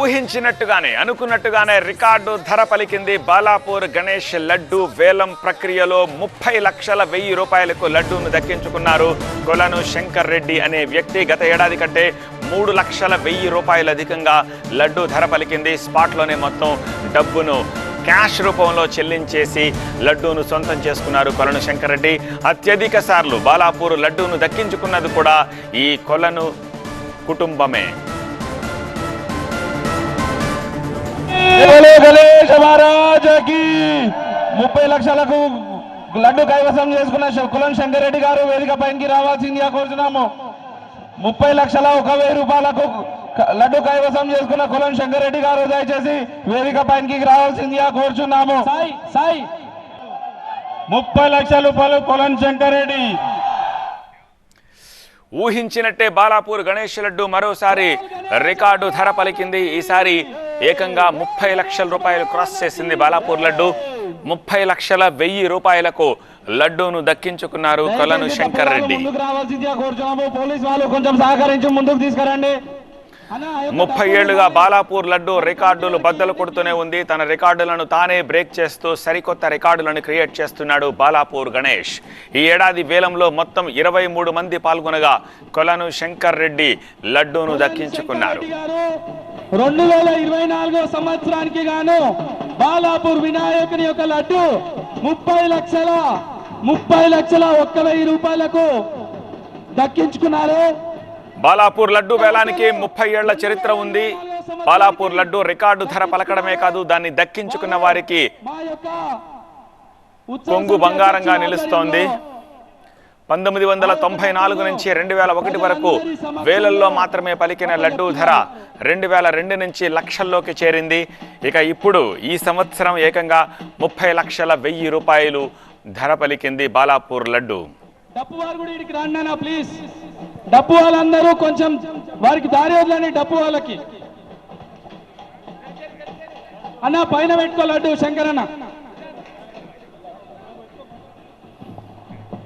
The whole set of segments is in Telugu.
ఊహించినట్టుగానే అనుకున్నట్టుగానే రికార్డు ధర పలికింది బాలాపూర్ గణేష్ లడ్డు వేలం ప్రక్రియలో ముప్పై లక్షల వెయ్యి రూపాయలకు లడ్డూను దక్కించుకున్నారు కొలను శంకర్ రెడ్డి అనే వ్యక్తి. గత ఏడాది కంటే మూడు లక్షల వెయ్యి రూపాయలు అధికంగా లడ్డు ధర పలికింది. స్పాట్లోనే మొత్తం డబ్బును క్యాష్ రూపంలో చెల్లించేసి లడ్డూను సొంతం చేసుకున్నారు కొలను శంకర్రెడ్డి అత్యధిక సార్లు బాలాపూర్ లడ్డూను దక్కించుకున్నది కూడా ఈ కొలను కుటుంబమే. గణేష్ మహారాజకి ముప్పై లక్షలకు లడ్డు కైవసం చేసుకున్న కులం శంకరెడ్డి గారు వేదిక పైకి రావాల్సిందిగా కోరుతున్నాము ముప్పై లక్షల ఒక వెయ్యి రూపాయలకు క- లడ్డు కైవసం చేసుకున్న కులం శంకరెడ్డి గారు దయచేసి వేదిక పైకి రావాల్సిందిగా కోరుచున్నాము. సాయి సాయి. ముప్పై లక్షల రూపాయలు కులం శంకరెడ్డి ఊహించినట్టే బాలాపూర్ గణేష్ లడ్డు మరోసారి రికార్డు ధర పలికింది. ఈసారి ఏకంగా ముప్పై లక్షల రూపాయలు క్రాస్ చేసింది బాలాపూర్ లడ్డు. ముప్పై లక్షల వెయ్యి రూపాయలకు లడ్డూను దక్కించుకున్నారు కొలను శంకర్ రెడ్డి. ముందుకు రావాల్సిందిగా కోరుచున్నాము. పోలీస్ వాళ్ళు కొంచెం సహకరించి ముందుకు తీసుకురండి. ముప్పై ఏళ్ళుగా బాలాపూర్ లడ్డు రికార్డులు బద్దలు కొడుతూనే ఉంది. తన రికార్డులను తానే బ్రేక్ చేస్తూ సరికొత్త రికార్డులను క్రియేట్ చేస్తున్నాడు బాలాపూర్ గణేష్. ఈ ఏడాది వేలంలో మొత్తం ఇరవై మూడు మంది పాల్గొనగా కొలను శంకర్ రెడ్డి లడ్డూను దక్కించుకున్నారు. రెండు వేల ఇరవై నాలుగో సంవత్సరానికి గాను బాలాపూర్ వినాయకుని యొక్క లడ్డు ముప్పై లక్షల ముప్పై లక్షల ఒక్క వెయ్యి రూపాయలకు దక్కించుకున్నారు. బాలాపూర్ లడ్డు వేలానికి ముప్పై ఏళ్ళ చరిత్ర ఉంది. బాలాపూర్ లడ్డు రికార్డు ధర పలకడమే కాదు దాన్ని దక్కించుకున్న వారికి కొంగు బంగారంగా నిలుస్తోంది. పంతొమ్మిది వందల తొంభై నాలుగు నుంచి రెండు వేల ఒకటి వరకు వేలల్లో మాత్రమే పలికిన లడ్డూ ధర రెండు వేల రెండు నుంచి లక్షల్లోకి చేరింది. ఇక ఇప్పుడు ఈ సంవత్సరం ఏకంగా ముప్పై లక్షల వెయ్యి రూపాయలు ధర పలికింది బాలాపూర్ లడ్డు. డబ్బు వాళ్ళందరూ కొంచెం వారికి దారి వదలండి డబ్బు వాళ్ళకి. అన్న పైన పెట్టుకోలడ్డు శంకరన్న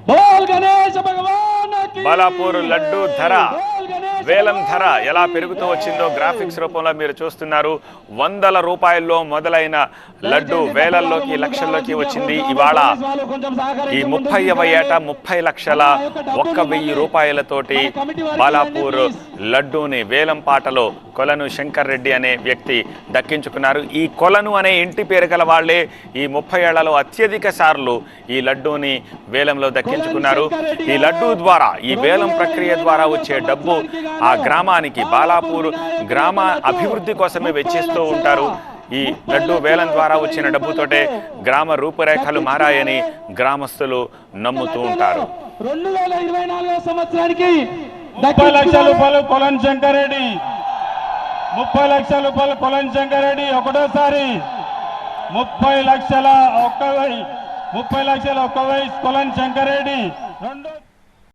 బోల్ గణేష భగవాన్ బాలాపూర్ లడ్డు ధర. వేలం ధర ఎలా పెరుగుతూ వచ్చిందో గ్రాఫిక్స్ రూపంలో మీరు చూస్తున్నారు. వందల రూపాయల్లో మొదలైన లడ్డు వేలల్లోకి లక్షల్లోకి వచ్చింది. ఇవాళ ఈ ముప్పై ఏట ముప్పై లక్షల ఒక్క వెయ్యి రూపాయలతోటి బాలాపూర్ లడ్డూని వేలం పాటలో కొలను శంకర్ రెడ్డి అనే వ్యక్తి దక్కించుకున్నారు. ఈ కొలను అనే ఇంటి పేరు గల వాళ్ళే ఈ ముప్పై ఏళ్ళలో అత్యధిక సార్లు ఈ లడ్డూని వేలంలో దక్కించుకున్నారు. ఈ లడ్డూ ద్వారా ఈ వేలం ప్రక్రియ ద్వారా వచ్చే డబ్బు ఆ గ్రామానికి బాలాపూర్ గ్రామ అభివృద్ధి కోసమే వెచ్చిస్తూ ఉంటారు. ఈ లడ్డు వేలం ద్వారా వచ్చిన డబ్బుతోటే గ్రామ రూపురేఖలు మారాయని గ్రామస్తులు నమ్ముతూ ఉంటారు. రెండు వేల ఇరవై నాలుగో సంవత్సరానికి ముప్పై లక్షల రూపాయలు కొలన్ శంకరెడ్డి ముప్పై లక్షల రూపాయలు కొలన్ శంకరెడ్డి ఒకటోసారి. ముప్పై లక్షల ఒక్క ముప్పై లక్షల ఒక్క వయసు కొలన్ శంకరెడ్డి. రెండో